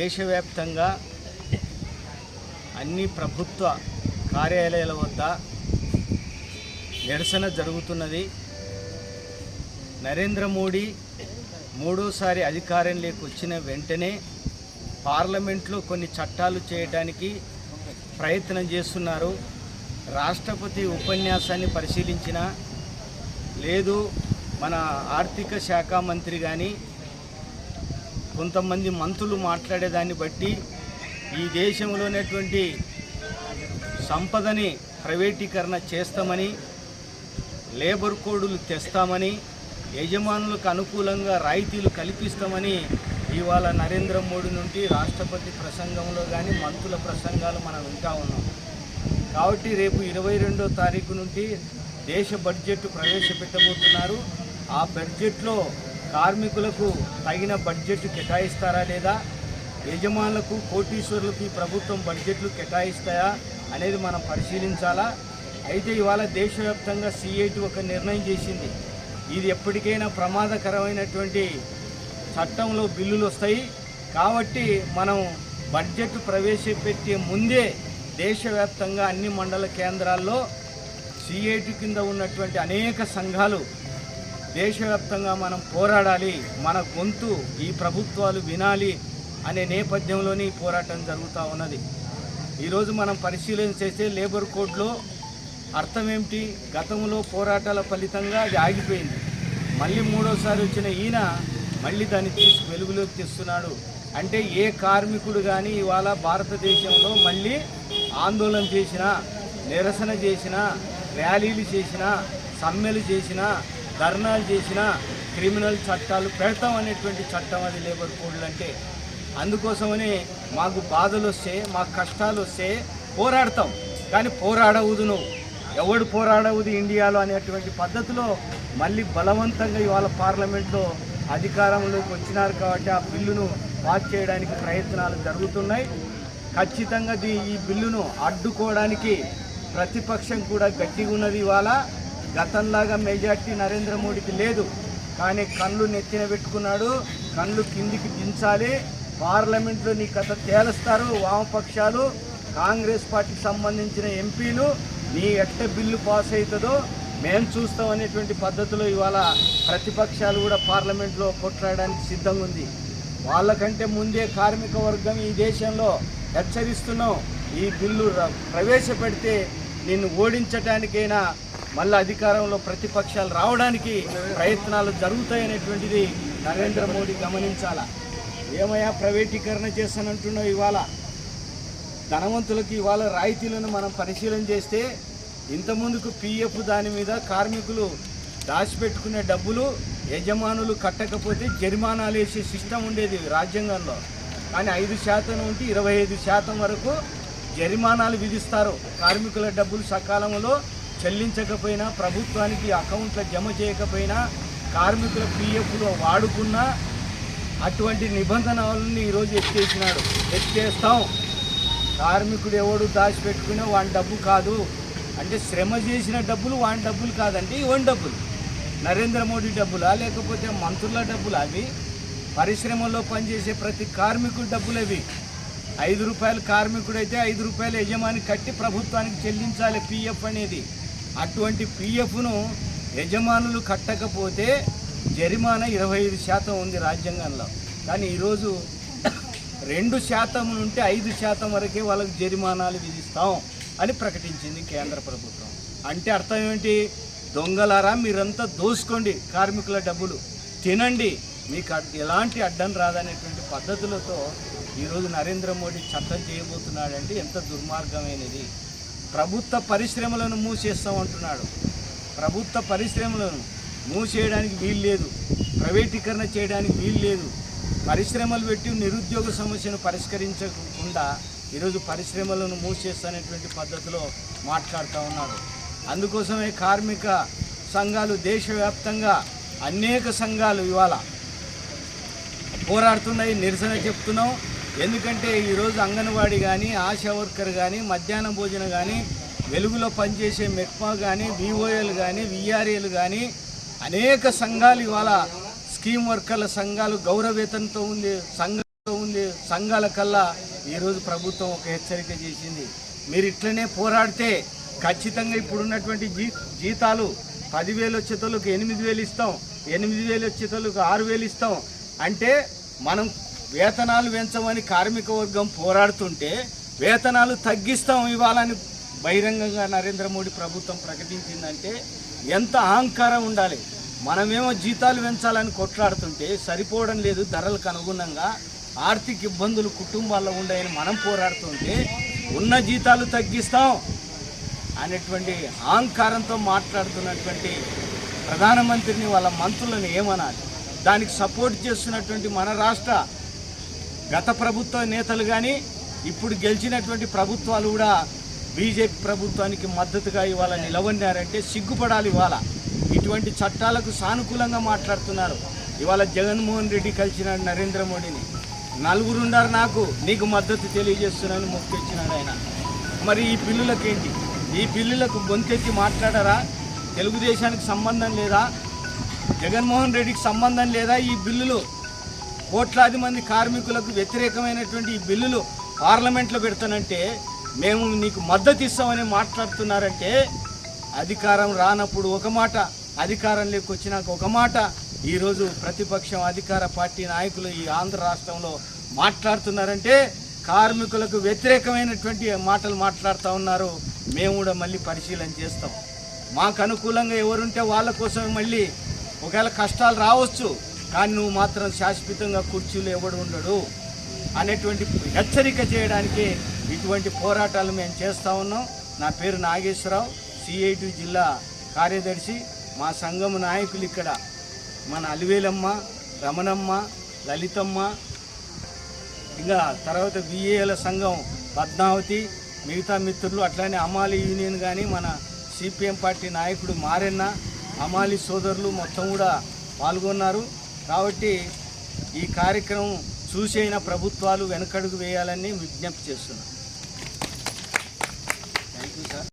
దేశవ్యాప్తంగా అన్ని ప్రభుత్వ కార్యాలయాల వద్ద నిరసన జరుగుతున్నది. నరేంద్ర మోడీ మూడోసారి అధికారంలోకి వచ్చిన వెంటనే పార్లమెంట్లో కొన్ని చట్టాలు చేయడానికి ప్రయత్నం చేస్తున్నారు. రాష్ట్రపతి ఉపన్యాసాన్ని పరిశీలించిన లేదు. మన ఆర్థిక శాఖ మంత్రి కానీ కొంతమంది మంత్రులు మాట్లాడేదాన్ని బట్టి ఈ దేశంలోనేటువంటి సంపదని ప్రైవేటీకరణ చేస్తామని లేబర్ కోడులు తెస్తామని యజమానులకు అనుకూలంగా రాయితీలు కల్పిస్తామని ఇవాళ నరేంద్ర మోడీ నుండి రాష్ట్రపతి ప్రసంగంలో కానీ మంత్రుల ప్రసంగాలు మనం వింటా ఉన్నాం. కాబట్టి రేపు ఇరవై రెండో తారీఖు నుండి దేశ బడ్జెట్ ప్రవేశపెట్టబోతున్నారు. ఆ బడ్జెట్లో కార్మికులకు తగిన బడ్జెట్ కేటాయిస్తారా లేదా? యజమానులకు కోటీశ్వరులకు ఈ ప్రభుత్వం బడ్జెట్లు కేటాయిస్తాయా అనేది మనం పరిశీలించాలా? అయితే ఇవాళ దేశవ్యాప్తంగా సిఐటి ఒక నిర్ణయం చేసింది. ఇది ఎప్పటికైనా ప్రమాదకరమైనటువంటి చట్టంలో బిల్లులు వస్తాయి. కాబట్టి మనం బడ్జెట్ ప్రవేశపెట్టే ముందే దేశవ్యాప్తంగా అన్ని మండల కేంద్రాల్లో సిఐటి కింద ఉన్నటువంటి అనేక సంఘాలు దేశవ్యాప్తంగా మనం పోరాడాలి మన గొంతు ఈ ప్రభుత్వాలు వినాలి అనే నేపథ్యంలోనే ఈ పోరాటం జరుగుతూ ఉన్నది. ఈరోజు మనం పరిశీలన చేస్తే లేబర్ కోడ్లో అర్థం ఏమిటి గతంలో పోరాటాల ఫలితంగా అది ఆగిపోయింది. మళ్ళీ మూడోసారి వచ్చిన ఈయన మళ్ళీ దాన్ని తీసి వెలుగులోకి తెస్తున్నాడు. అంటే ఏ కార్మికుడు కానీ ఇవాళ భారతదేశంలో మళ్ళీ ఆందోళన చేసినా నిరసన చేసినా ర్యాలీలు చేసినా సమ్మెలు చేసినా ధర్నాలు చేసినా క్రిమినల్ చట్టాలు పెడతాం అనేటువంటి చట్టం అది లేబర్ కోడ్లు అంటే అందుకోసమనే మాకు బాధలు వస్తే మాకు కష్టాలు వస్తే పోరాడతాం. కానీ పోరాడవద్దు నువ్వు. ఎవడు పోరాడవద్దు ఇండియాలో అనేటువంటి పద్ధతిలో మళ్ళీ బలవంతంగా ఇవాళ పార్లమెంట్లో అధికారంలోకి వచ్చినారు కాబట్టి ఆ బిల్లును పాస్ చేయడానికి ప్రయత్నాలు జరుగుతున్నాయి. ఖచ్చితంగా దీ ఈ బిల్లును అడ్డుకోవడానికి ప్రతిపక్షం కూడా గట్టిగా ఉన్నది ఇవాళ. గతంలాగా మెజార్టీ నరేంద్ర మోడీకి లేదు. కానీ కళ్ళు నెత్తిన పెట్టుకున్నాడు. కళ్ళు కిందికి దించాలి. పార్లమెంట్లో నీ కథ తేలుస్తారు. వామపక్షాలు కాంగ్రెస్ పార్టీకి సంబంధించిన ఎంపీలు నీ ఎట్ట బిల్లు పాస్ అవుతుందో మేము చూస్తాం అనేటువంటి పద్ధతిలో ఇవాళ ప్రతిపక్షాలు కూడా పార్లమెంట్లో కొట్లాడడానికి సిద్ధంగా ఉంది. వాళ్ళకంటే ముందే కార్మిక వర్గం ఈ దేశంలో హెచ్చరిస్తున్నాం. ఈ బిల్లు ర- ప్రవేశపెడితే నిన్ను ఓడించటానికైనా మళ్ళీ అధికారంలో ప్రతిపక్షాలు రావడానికి ప్రయత్నాలు జరుగుతాయనేటువంటిది నరేంద్ర మోడీ గమనించాలా? ఏమయ్యా ప్రైవేటీకరణ చేస్తానంటున్నావు ఇవాళ? ధనవంతులకు ఇవాళ రాయితీలను మనం పరిశీలన చేస్తే ఇంతకుముందుకు పిఎఫ్ దాని మీద కార్మికులు దాచిపెట్టుకునే డబ్బులు యజమానులు కట్టకపోతే జరిమానాలు వేసే సిస్టమ్ ఉండేది రాజ్యాంగంలో. కానీ ఐదు శాతం నుండి ఇరవై ఐదు శాతం వరకు జరిమానాలు విధిస్తారు. కార్మికుల డబ్బులు సకాలంలో చెల్లించకపోయినా ప్రభుత్వానికి అకౌంట్లో జమ చేయకపోయినా కార్మికుల పిఎఫ్లో వాడుకున్నా అటువంటి నిబంధనలను ఈరోజు ఎత్తేసినాడు. ఎత్తేస్తాం. కార్మికుడు ఎవడు దాచిపెట్టుకునే వాని డబ్బు కాదు. అంటే శ్రమ చేసిన డబ్బులు వాని డబ్బులు కాదంటే ఇవన్ డబ్బులు. నరేంద్ర మోడీ డబ్బులా లేకపోతే మంత్రుల డబ్బులు అవి? పరిశ్రమలో పనిచేసే ప్రతి కార్మికుడి డబ్బులు అవి. ఐదు రూపాయలు కార్మికుడైతే ఐదు రూపాయలు యజమాని కట్టి ప్రభుత్వానికి చెల్లించాలి పిఎఫ్ అనేది. అటువంటి పిఎఫ్ను యజమానులు కట్టకపోతే జరిమానా ఇరవై ఐదు శాతం ఉంది రాజ్యాంగంలో. కానీ ఈరోజు రెండు శాతం నుండి ఐదు శాతం వరకే వాళ్ళకి జరిమానాలు విధిస్తాం అని ప్రకటించింది కేంద్ర ప్రభుత్వం. అంటే అర్థం ఏంటి దొంగలారా మీరంతా దోసుకోండి కార్మికుల డబ్బులు. తినండి. మీకు ఎలాంటి అడ్డం రాదనేటువంటి పద్ధతులతో ఈరోజు నరేంద్ర మోడీ చట్టం చేయబోతున్నాడంటే ఎంత దుర్మార్గమైనది. ప్రభుత్వ పరిశ్రమలను మూసేస్తామంటున్నాడు ప్రభుత్వ పరిశ్రమలను మూసేయడానికి వీలు లేదు. ప్రైవేటీకరణ చేయడానికి వీలు లేదు. పరిశ్రమలు పెట్టి నిరుద్యోగ సమస్యను పరిష్కరించకుండా ఈరోజు పరిశ్రమలను మూసేస్తానేటువంటి పద్ధతిలో మాట్లాడుతూ ఉన్నాడు. అందుకోసమే కార్మిక సంఘాలు దేశవ్యాప్తంగా అనేక సంఘాలు ఇవాళ పోరాడుతున్నాయి నిరసన చెప్తున్నాం. ఎందుకంటే ఈరోజు అంగన్వాడీ కానీ ఆశా వర్కర్ కానీ మధ్యాహ్న భోజనం కానీ వెలుగులో పనిచేసే మెక్మా కానీ విఓఎల్ కానీ విఆర్ఏలు కానీ అనేక సంఘాలు ఇవాళ స్కీమ్ వర్కర్ల సంఘాలు గౌరవేతంతో ఉంది సంఘంతో ఉంది సంఘాల కల్లా ఈరోజు ప్రభుత్వం ఒక హెచ్చరిక చేసింది. మీరు ఇట్లనే పోరాడితే ఖచ్చితంగా ఇప్పుడున్నటువంటి జీ జీతాలు పదివేలు వచ్చేతోళ్ళకి ఎనిమిది వేలు ఇస్తాం ఎనిమిది వేలు వచ్చేతోళ్ళకి ఆరు వేలు ఇస్తాం. అంటే మనం వేతనాలు పెంచమని కార్మిక వర్గం పోరాడుతుంటే వేతనాలు తగ్గిస్తాం ఇవ్వాలని బహిరంగంగా నరేంద్ర మోడీ ప్రభుత్వం ప్రకటించిందంటే ఎంత అహంకారం ఉండాలి? మనమేమో జీతాలు పెంచాలని కొట్లాడుతుంటే సరిపోవడం లేదు ధరలకు అనుగుణంగా ఆర్థిక ఇబ్బందులు కుటుంబాల్లో ఉండయని మనం పోరాడుతుంటే ఉన్న జీతాలు తగ్గిస్తాం అనేటువంటి అహంకారంతో మాట్లాడుతున్నటువంటి ప్రధానమంత్రిని వాళ్ళ మంత్రులను ఏమనాలి? దానికి సపోర్ట్ చేస్తున్నటువంటి మన రాష్ట్ర గత ప్రభుత్వ నేతలు కానీ ఇప్పుడు గెలిచినటువంటి ప్రభుత్వాలు కూడా బీజేపీ ప్రభుత్వానికి మద్దతుగా ఇవాళ నిలవన్నారంటే సిగ్గుపడాలి ఇవాళ. ఇటువంటి చట్టాలకు సానుకూలంగా మాట్లాడుతున్నారు. ఇవాళ జగన్మోహన్ రెడ్డి కలిసిన నరేంద్ర మోడీని. నలుగురున్నారు నాకు నీకు మద్దతు తెలియజేస్తున్నాను మొక్కొచ్చినాడు ఆయన. మరి ఈ పిల్లులకేంటి? ఈ బిల్లులకు గొంతెత్తి మాట్లాడరా? తెలుగుదేశానికి సంబంధం లేదా? జగన్మోహన్ రెడ్డికి సంబంధం లేదా ఈ బిల్లులు? కోట్లాది మంది కార్మికులకు వ్యతిరేకమైనటువంటి ఈ బిల్లులు పార్లమెంట్లో పెడతానంటే మేము నీకు మద్దతు ఇస్తామని మాట్లాడుతున్నారంటే అధికారం రానప్పుడు ఒక మాట అధికారంలోకి వచ్చినాక ఒక మాట. ఈరోజు ప్రతిపక్షం అధికార పార్టీ నాయకులు ఈ ఆంధ్ర రాష్ట్రంలో మాట్లాడుతున్నారంటే కార్మికులకు వ్యతిరేకమైనటువంటి మాటలు మాట్లాడుతూ ఉన్నారు. మేము కూడా మళ్ళీ పరిశీలన చేస్తాం. మాకు అనుకూలంగా ఎవరుంటే వాళ్ళ కోసం మళ్ళీ ఒకవేళ కష్టాలు రావచ్చు. కానీ నువ్వు మాత్రం శాశ్వతంగా కుర్చీలు ఎవడు ఉండడు అనేటువంటి హెచ్చరిక చేయడానికి ఇటువంటి పోరాటాలు మేము చేస్తూ ఉన్నాం. నా పేరు నాగేశ్వరరావు సిఐటి జిల్లా కార్యదర్శి. మా సంఘం నాయకులు ఇక్కడ మన అలివేలమ్మ రమణమ్మ లలితమ్మ ఇంకా తర్వాత విఏల సంఘం పద్మావతి మిగతా మిత్రులు అట్లానే అమాలి యూనియన్ కానీ మన సిపిఎం పార్టీ నాయకుడు మారెన్న అమాలి సోదరులు మొత్తం కూడా పాల్గొన్నారు. కాబట్టి ఈ కార్యక్రమం చూసైన ప్రభుత్వాలు వెనకడుగు వేయాలని విజ్ఞప్తి చేస్తున్నాను థ్యాంక్ యూ సార్